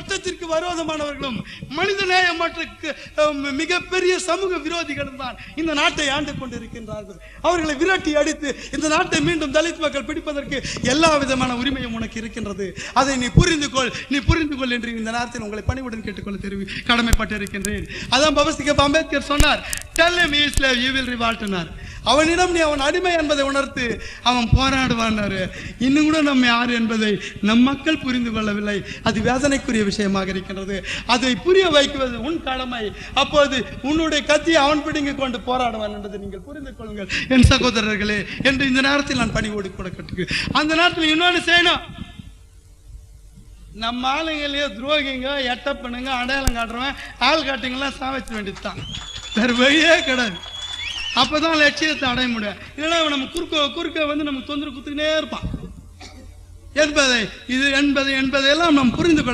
சட்டத்திற்கு விரோதமானவர்களும் மனிதநேயமற்ற அஹ், மிகப்பெரிய சமூக விரோதிகளும் தான் இந்த நாட்டை ஆண்டு கொண்டிருக்கின்றார்கள். அவர்களை விரட்டி அடித்து இந்த நாட்டை மீண்டும் தலித் மக்கள் பிடிப்பதற்கு எல்லா விதமான உரிமையும் உனக்கு இருக்கின்றது. அதை நீ புரிந்து கொள் நீ புரிந்து கொள் என்று இந்த நேரத்தில் உங்களை பணிவுடன் கேட்டுக்கொள்ள தெரிவி கடமைப்பட்டிருக்கின்றேன். அதான் பவசிக அம்பேத்கர் சொன்னார் tell him he is slave. அவனிடம் நீ அவன் அடிமை என்பதை உணர்த்து அவன் போராடுவான்னாரு இன்னும் கூட நம்ம யார் என்பதை நம் மக்கள் புரிந்து கொள்ளவில்லை. அது வேதனைக்குரிய விஷயமாக இருக்கின்றது. அதை புரிய வைக்குவது உன் கடமை. அப்போது உன்னுடைய கத்தி அவன் பிடிங்கி கொண்டு போராடுவான் என்பதை நீங்கள் புரிந்து கொள்ளுங்கள். என் சகோதரர்களே என்று இந்த நேரத்தில் நான் பணிவோடு கூட கட்டுக்கு அந்த நேரத்தில் இன்னொன்று செய்யணும். நம்ம ஆளுங்களையோ துரோகிங்க எட்டப்பனுங்க அடையாளம் காட்டுறவன் ஆள் காட்டுங்கெல்லாம் சாவச்ச வேண்டியது தான் வேறு வழியே கிடையாது. அப்பதான் லட்சியத்தை அடைய முடியும். இல்லைன்னா நம்ம குறுக்க குறுக்க வந்து நம்ம தொந்தரவு குத்துக்கினே இருப்பான். என்பதை இது என்பதை என்பதையெல்லாம் நாம் புரிந்து கொள்ள